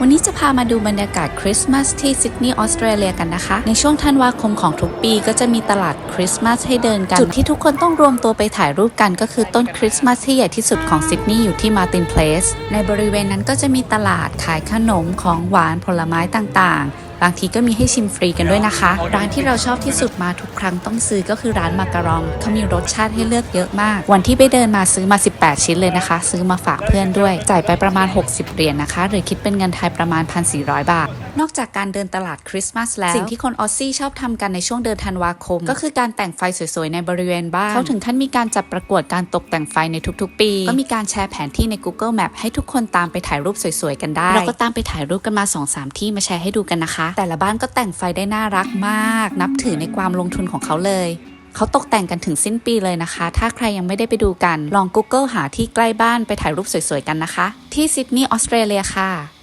วันนี้จะพามาดูบรรยากาศคริสต์มาสที่ซิดนีย์ออสเตรเลียกันนะคะ ในช่วงธันวาคมของทุกปีก็จะมีตลาดคริสต์มาสให้เดินกัน จุดที่ทุกคนต้องรวมตัวไปถ่ายรูปกันก็คือต้นคริสต์มาสที่ใหญ่ที่สุดของซิดนีย์อยู่ที่มาร์ตินเพลสในบริเวณนั้นก็จะมีตลาดขายขนมของหวานผลไม้ต่างๆ บางทีก็มีให้ชิมฟรีกันด้วยนะคะ ร้านที่เราชอบที่สุดมาทุกครั้งต้องซื้อก็คือร้านมาการองเขามีรสชาติให้เลือกเยอะมาก วันที่ไปเดินมาซื้อมา 18 ชิ้นเลยนะคะ ซื้อมาฝากเพื่อนด้วย จ่ายไปประมาณ 60 เหรียญนะคะ หรือคิดเป็นเงินไทยประมาณ 1,400 บาท นอกจากการเดินตลาดคริสต์มาสแล้ว สิ่งที่คนออสซี่ชอบทำกันในช่วงเดือนธันวาคม ก็คือการแต่งไฟสวยๆในบริเวณบ้านเขาถึงขั้นมีการจัดประกวดการตกแต่งไฟในทุกๆ ปี ก็มีการแชร์แผนที่ใน Google Map ให้ทุกคนตามไปถ่ายรูปสวยๆกันได้ เราก็ตามไปถ่ายรูปกันมา 2-3 ที่มาแชร์ให้ดูกันนะคะแต่ละบ้านก็แต่งไฟได้น่ารักมาก นับถือในความลงทุนของเขาเลย เขาตกแต่งกันถึงสิ้นปีเลยนะคะ ถ้าใครยังไม่ได้ไปดูกัน ลอง Google หาที่ใกล้บ้านไปถ่ายรูปสวยๆกันนะคะ ที่ซิดนีย์ออสเตรเลียค่ะ